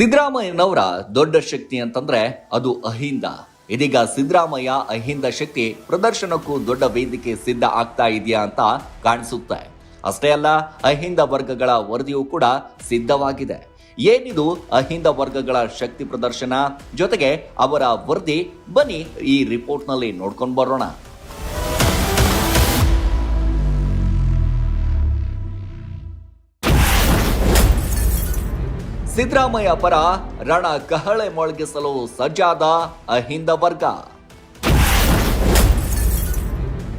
ಸಿದ್ದರಾಮಯ್ಯನವರ ದೊಡ್ಡ ಶಕ್ತಿ ಅಂತಂದ್ರೆ ಅದು ಅಹಿಂದ. ಇದೀಗ ಸಿದ್ದರಾಮಯ್ಯ ಅಹಿಂದ ಶಕ್ತಿ ಪ್ರದರ್ಶನಕ್ಕೂ ದೊಡ್ಡ ವೇದಿಕೆ ಸಿದ್ಧ ಆಗ್ತಾ ಇದೆಯಾ ಅಂತ ಕಾಣಿಸುತ್ತೆ. ಅಷ್ಟೇ ಅಲ್ಲ, ಅಹಿಂದ ವರ್ಗಗಳ ವರದಿಯೂ ಕೂಡ ಸಿದ್ಧವಾಗಿದೆ. ಏನಿದು ಅಹಿಂದ ವರ್ಗಗಳ ಶಕ್ತಿ ಪ್ರದರ್ಶನ? ಜೊತೆಗೆ ಅವರ ವರದಿ ಬನ್ನಿ ಈ ರಿಪೋರ್ಟ್ನಲ್ಲಿ ನೋಡ್ಕೊಂಡು ಬರೋಣ. ಸಿದ್ದರಾಮಯ್ಯ ಪರ ರಣ ಕಹಳೆ ಮೊಳಗಿಸಲು ಸಜ್ಜಾದ ಅಹಿಂದ ವರ್ಗ.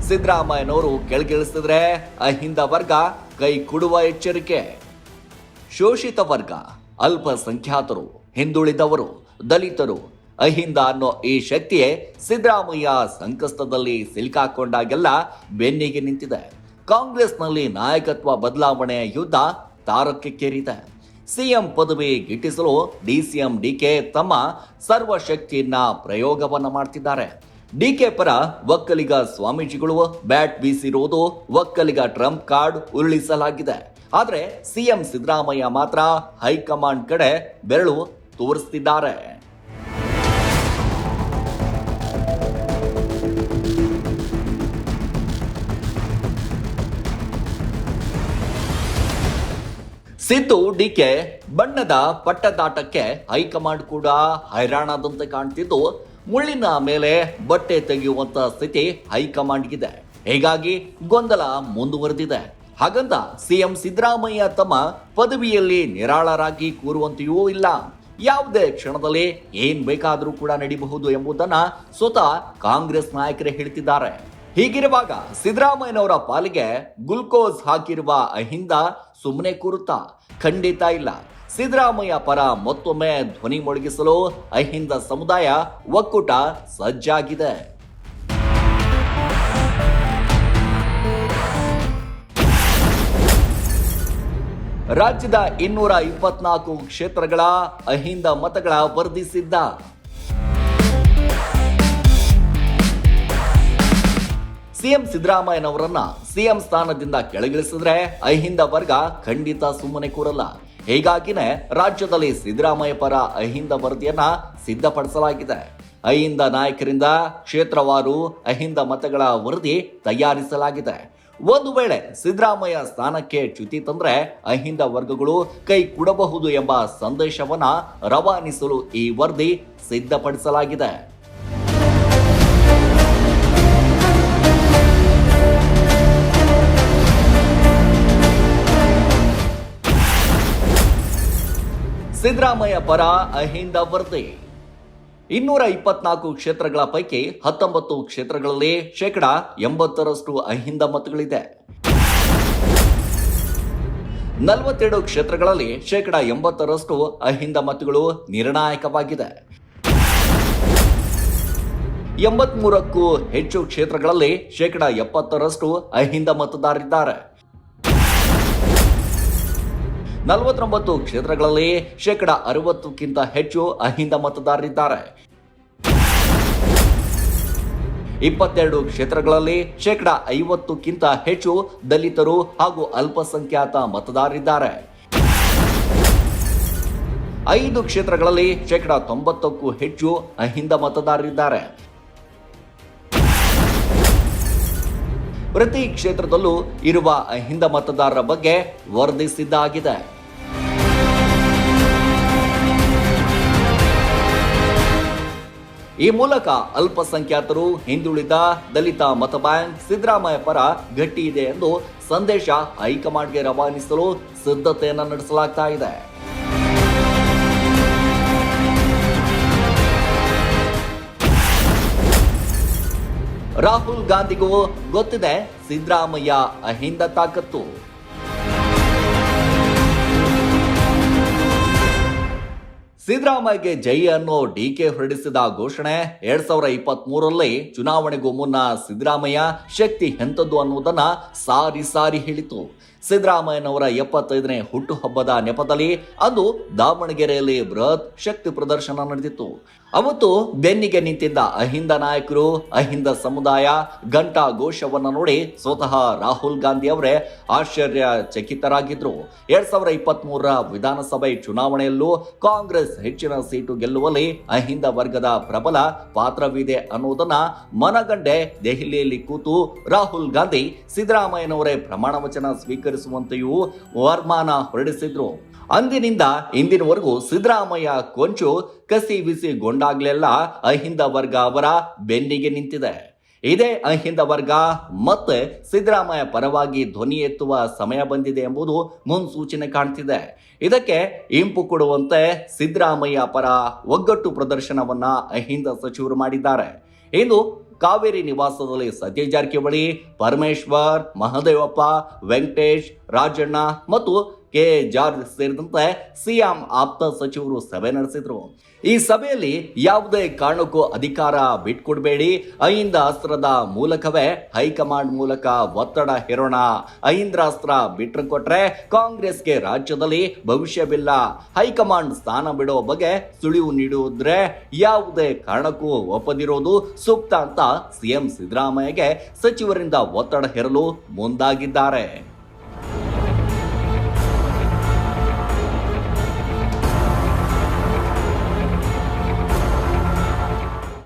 ಸಿದ್ದರಾಮಯ್ಯನವರು ಕೆಳಗಿಳಿಸಿದ್ರೆ ಅಹಿಂದ ವರ್ಗ ಕೈ ಕೊಡುವ ಎಚ್ಚರಿಕೆ. ಶೋಷಿತ ವರ್ಗ, ಅಲ್ಪಸಂಖ್ಯಾತರು, ಹಿಂದುಳಿದವರು, ದಲಿತರು, ಅಹಿಂದ ಅನ್ನೋ ಈ ಶಕ್ತಿಯೇ ಸಿದ್ದರಾಮಯ್ಯ ಸಂಕಷ್ಟದಲ್ಲಿ ಸಿಲುಕಾಕೊಂಡಾಗೆಲ್ಲ ಬೆನ್ನಿಗೆ ನಿಂತಿದೆ. ಕಾಂಗ್ರೆಸ್ನಲ್ಲಿ ನಾಯಕತ್ವ ಬದಲಾವಣೆಯ ಯುದ್ಧ ತಾರಕಕ್ಕೇರಿದೆ. ಸಿಎಂ ಪದವಿ ಗಿಟ್ಟಿಸಲು ಡಿಸಿಎಂ ಡಿಕೆ ತಮ್ಮ ಸರ್ವಶಕ್ತಿಯನ್ನ ಪ್ರಯೋಗವನ್ನ ಮಾಡ್ತಿದ್ದಾರೆ. ಡಿಕೆ ಪರ ಒಕ್ಕಲಿಗ ಸ್ವಾಮೀಜಿಗಳು ಬ್ಯಾಟ್ ಬೀಸಿರುವುದು ಒಕ್ಕಲಿಗ ಟ್ರಂಪ್ ಕಾರ್ಡ್ ಉರುಳಿಸಲಾಗಿದೆ. ಆದರೆ ಸಿಎಂ ಸಿದ್ದರಾಮಯ್ಯ ಮಾತ್ರ ಹೈಕಮಾಂಡ್ ಕಡೆ ಬೆರಳು ತೋರಿಸ್ತಿದ್ದಾರೆ. ಸಿದ್ದು ಡಿಕೆ ಬಣ್ಣದ ಪಟ್ಟದಾಟಕ್ಕೆ ಹೈಕಮಾಂಡ್ ಕೂಡ ಹೈರಾಣಾದಂತೆ ಕಾಣ್ತಿದ್ದು, ಮುಳ್ಳಿನ ಮೇಲೆ ಬಟ್ಟೆ ತೆಗೆಯುವಂತ ಸ್ಥಿತಿ ಹೈಕಮಾಂಡ್ಗಿದೆ. ಹೀಗಾಗಿ ಗೊಂದಲ ಮುಂದುವರೆದಿದೆ. ಹಾಗಂತ ಸಿಎಂ ಸಿದ್ದರಾಮಯ್ಯ ತಮ್ಮ ಪದವಿಯಲ್ಲಿ ನಿರಾಳರಾಗಿ ಕೂರುವಂತೆಯೂ ಇಲ್ಲ. ಯಾವುದೇ ಕ್ಷಣದಲ್ಲಿ ಏನ್ ಬೇಕಾದರೂ ಕೂಡ ನಡಿಬಹುದು ಎಂಬುದನ್ನ ಸ್ವತಃ ಕಾಂಗ್ರೆಸ್ ನಾಯಕರೇ ಹೇಳ್ತಿದ್ದಾರೆ. ಹೀಗಿರುವಾಗ ಸಿದ್ದರಾಮಯ್ಯನವರ ಪಾಲಿಗೆ ಗ್ಲುಕೋಸ್ ಹಾಕಿರುವ ಅಹಿಂದ ಸುಮ್ಮನೆ ಕೂರುತ್ತಾ, ಖಂಡಿತ ಇಲ್ಲ. ಸಿದ್ದರಾಮಯ್ಯ ಪರ ಮತ್ತೊಮ್ಮೆ ಧ್ವನಿ ಮೊಳಗಿಸಲು ಅಹಿಂದ ಸಮುದಾಯ ಒಕ್ಕೂಟ ಸಜ್ಜಾಗಿದೆ. ರಾಜ್ಯದ ಇನ್ನೂರ ಇಪ್ಪತ್ನಾಲ್ಕು ಕ್ಷೇತ್ರಗಳ ಅಹಿಂದ ಮತಗಳ ವರದಿಸಿದ್ದ ಸಿಎಂ ಸಿದ್ದರಾಮಯ್ಯನವರನ್ನ ಸಿಎಂ ಸ್ಥಾನದಿಂದ ಕೆಳಗಿಳಿಸಿದ್ರೆ ಅಹಿಂದ ವರ್ಗ ಖಂಡಿತ ಸುಮ್ಮನೆ ಕೂರಲ್ಲ. ಹೀಗಾಗಿನೇ ರಾಜ್ಯದಲ್ಲಿ ಸಿದ್ದರಾಮಯ್ಯ ಪರ ಅಹಿಂದ ವರದಿಯನ್ನ ಸಿದ್ಧಪಡಿಸಲಾಗಿದೆ. ಅಹಿಂದ ನಾಯಕರಿಂದ ಕ್ಷೇತ್ರವಾರು ಅಹಿಂದ ಮತಗಳ ವರದಿ ತಯಾರಿಸಲಾಗಿದೆ. ಒಂದು ವೇಳೆ ಸಿದ್ದರಾಮಯ್ಯ ಸ್ಥಾನಕ್ಕೆ ಚ್ಯುತಿ ತಂದ್ರೆ ಅಹಿಂದ ವರ್ಗಗಳು ಕೈ ಕೊಡಬಹುದು ಎಂಬ ಸಂದೇಶವನ್ನ ರವಾನಿಸಲು ಈ ವರದಿ ಸಿದ್ಧಪಡಿಸಲಾಗಿದೆ. ಸಿದ್ದರಾಮಯ್ಯ ಪರ ಅಹಿಂದ ವರದಿ. ಇನ್ನೂರ ಇಪ್ಪತ್ನಾಲ್ಕು ಕ್ಷೇತ್ರಗಳ ಪೈಕಿ ಹತ್ತೊಂಬತ್ತು ಕ್ಷೇತ್ರಗಳಲ್ಲಿ ಶೇಕಡ ಎಂಬತ್ತರಷ್ಟು ಅಹಿಂದ ಮತಗಳಿದೆ. ನಲವತ್ತೆರಡು ಕ್ಷೇತ್ರಗಳಲ್ಲಿ ಶೇಕಡ ಎಂಬತ್ತರಷ್ಟು ಅಹಿಂದ ಮತಗಳು ನಿರ್ಣಾಯಕವಾಗಿದೆ. ಎಂಬತ್ಮೂರಕ್ಕೂ ಹೆಚ್ಚು ಕ್ಷೇತ್ರಗಳಲ್ಲಿ ಶೇಕಡ ಎಪ್ಪತ್ತರಷ್ಟು ಅಹಿಂದ ಮತದಾರರಿದ್ದಾರೆ. ನಲವತ್ತೊಂಬತ್ತು ಕ್ಷೇತ್ರಗಳಲ್ಲಿ ಶೇಕಡ ಅರವತ್ತಕ್ಕಿಂತ ಹೆಚ್ಚು ಅಹಿಂದ ಮತದಾರರಿದ್ದಾರೆ. ಇಪ್ಪತ್ತೆರಡು ಕ್ಷೇತ್ರಗಳಲ್ಲಿ ಶೇಕಡ ಐವತ್ತಕ್ಕಿಂತ ಹೆಚ್ಚು ದಲಿತರು ಹಾಗೂ ಅಲ್ಪಸಂಖ್ಯಾತ ಮತದಾರರಿದ್ದಾರೆ. ಐದು ಕ್ಷೇತ್ರಗಳಲ್ಲಿ ಶೇಕಡ ತೊಂಬತ್ತಕ್ಕೂ ಹೆಚ್ಚು ಅಹಿಂದ ಮತದಾರರಿದ್ದಾರೆ. ಪ್ರತಿ ಕ್ಷೇತ್ರದಲ್ಲೂ ಇರುವ ಅಹಿಂದ ಮತದಾರರ ಬಗ್ಗೆ ವರದಿ ಸಿದ್ಧ ಆಗಿದೆ ಈ ಮೂಲಕ ಅಲ್ಪಸಂಖ್ಯಾತರು ಹಿಂದುಳಿದ ದಲಿತ ಮತ ಬ್ಯಾಂಕ್ ಸಿದ್ದರಾಮಯ್ಯ ಪರ ಗಟ್ಟಿ ಇದೆ ಎಂದು ಸಂದೇಶ ಹೈಕಮಾಂಡ್ಗೆ ರವಾನಿಸಲು ಸಿದ್ಧತೆಯನ್ನು ನಡೆಸಲಾಗ್ತಾ ರಾಹುಲ್ ಗಾಂಧಿಗೂ ಗೊತ್ತಿದೆ ಸಿದ್ದರಾಮಯ್ಯ ಅಹಿಂದ ತಾಕತ್ತು ಸಿದ್ದರಾಮಯ್ಯಗೆ ಜೈ ಅನ್ನೋ ಡಿಕೆ ಹೊರಡಿಸಿದ ಘೋಷಣೆ ಎರಡ್ ಸಾವಿರ ಇಪ್ಪತ್ತ್ ಮೂರರಲ್ಲಿ ಚುನಾವಣೆಗೂ ಮುನ್ನ ಸಿದ್ದರಾಮಯ್ಯ ಶಕ್ತಿ ಎಂಥದ್ದು ಅನ್ನುವುದನ್ನ ಸಾರಿ ಸಾರಿ ಹೇಳಿತು. ಸಿದ್ದರಾಮಯ್ಯನವರ ಎಪ್ಪತ್ತೈದನೇ ಹುಟ್ಟುಹಬ್ಬದ ನೆಪದಲ್ಲಿ ಅಂದು ದಾವಣಗೆರೆಯಲ್ಲಿ ಬೃಹತ್ ಶಕ್ತಿ ಪ್ರದರ್ಶನ ನಡೆದಿತ್ತು. ಅವತ್ತು ಬೆನ್ನಿಗೆ ನಿಂತಿದ್ದ ಅಹಿಂದ ನಾಯಕರು, ಅಹಿಂದ ಸಮುದಾಯ, ಘಂಟಾ ಘೋಷವನ್ನು ನೋಡಿ ಸ್ವತಃ ರಾಹುಲ್ ಗಾಂಧಿ ಅವರೇ ಆಶ್ಚರ್ಯ ಚಕಿತರಾಗಿದ್ರು ಎರಡ್ ಸಾವಿರದ ಇಪ್ಪತ್ತ್ ಮೂರರ ವಿಧಾನಸಭೆ ಚುನಾವಣೆಯಲ್ಲೂ ಕಾಂಗ್ರೆಸ್ ಹೆಚ್ಚಿನ ಸೀಟು ಗೆಲ್ಲುವಲ್ಲಿ ಅಹಿಂದ ವರ್ಗದ ಪ್ರಬಲ ಪಾತ್ರವಿದೆ ಅನ್ನೋದನ್ನ ಮನಗಂಡೆ ದೆಹಲಿಯಲ್ಲಿ ಕೂತು ರಾಹುಲ್ ಗಾಂಧಿ ಸಿದ್ದರಾಮಯ್ಯನವರೇ ಪ್ರಮಾಣ ವಚನ ಸ್ವೀಕರಿಸುವಂತೆಯೂ ವರ್ಮಾನ ಹೊರಡಿಸಿದ್ರು. ಅಂದಿನಿಂದ ಇಂದಿನವರೆಗೂ ಸಿದ್ದರಾಮಯ್ಯ ಕೊಂಚು ಕಸಿ ಗೊಂಡಾಗ್ಲೆಲ್ಲ ಅಹಿಂದ ವರ್ಗ ಅವರ ಬೆನ್ನಿಗೆ ನಿಂತಿದೆ. ಇದೇ ಅಹಿಂದ ವರ್ಗ ಮತ್ತೆ ಸಿದ್ದರಾಮಯ್ಯ ಪರವಾಗಿ ಧ್ವನಿ ಎತ್ತುವ ಸಮಯ ಬಂದಿದೆ ಎಂಬುದು ಮುನ್ಸೂಚನೆ ಕಾಣ್ತಿದೆ. ಇದಕ್ಕೆ ಇಂಪು ಕೊಡುವಂತೆ ಸಿದ್ದರಾಮಯ್ಯ ಪರ ಒಗ್ಗಟ್ಟು ಪ್ರದರ್ಶನವನ್ನ ಅಹಿಂದ ಸಚಿವರು ಮಾಡಿದ್ದಾರೆ. ಇಂದು ಕಾವೇರಿ ನಿವಾಸದಲ್ಲಿ ಸತೀಶ್ ಜಾರಕಿಹೊಳಿ ಪರಮೇಶ್ವರ್ ಮಹದೇವಪ್ಪ ವೆಂಕಟೇಶ್ ರಾಜಣ್ಣ ಮತ್ತು ಕೆ. ಜಾರ್ಜ್ ಸೇರಿದಂತೆ ಸಿಎಂ ಆಪ್ತ ಸಚಿವರು ಸಭೆ ನಡೆಸಿದ್ರು. ಈ ಸಭೆಯಲ್ಲಿ ಯಾವುದೇ ಕಾರಣಕ್ಕೂ ಅಧಿಕಾರ ಬಿಟ್ಕೊಡ್ಬೇಡಿ. ಅಹಿಂದ ಅಸ್ತ್ರದ ಮೂಲಕವೇ ಹೈಕಮಾಂಡ್ ಮೂಲಕ ಒತ್ತಡ ಹೇರೋಣ. ಅಹಿಂದ್ರಾಸ್ತ್ರ ಬಿಟ್ಟರು ಕೊಟ್ರೆ ಕಾಂಗ್ರೆಸ್ಗೆ ರಾಜ್ಯದಲ್ಲಿ ಭವಿಷ್ಯವಿಲ್ಲ. ಹೈಕಮಾಂಡ್ ಸ್ಥಾನ ಬಿಡೋ ಬಗ್ಗೆ ಸುಳಿವು ನೀಡುವುದ್ರೆ ಯಾವುದೇ ಕಾರಣಕ್ಕೂ ಒಪ್ಪದಿರೋದು ಸೂಕ್ತ ಅಂತ ಸಿಎಂ ಸಿದ್ದರಾಮಯ್ಯಗೆ ಸಚಿವರಿಂದ ಒತ್ತಡ ಹೇರಲು ಮುಂದಾಗಿದ್ದಾರೆ.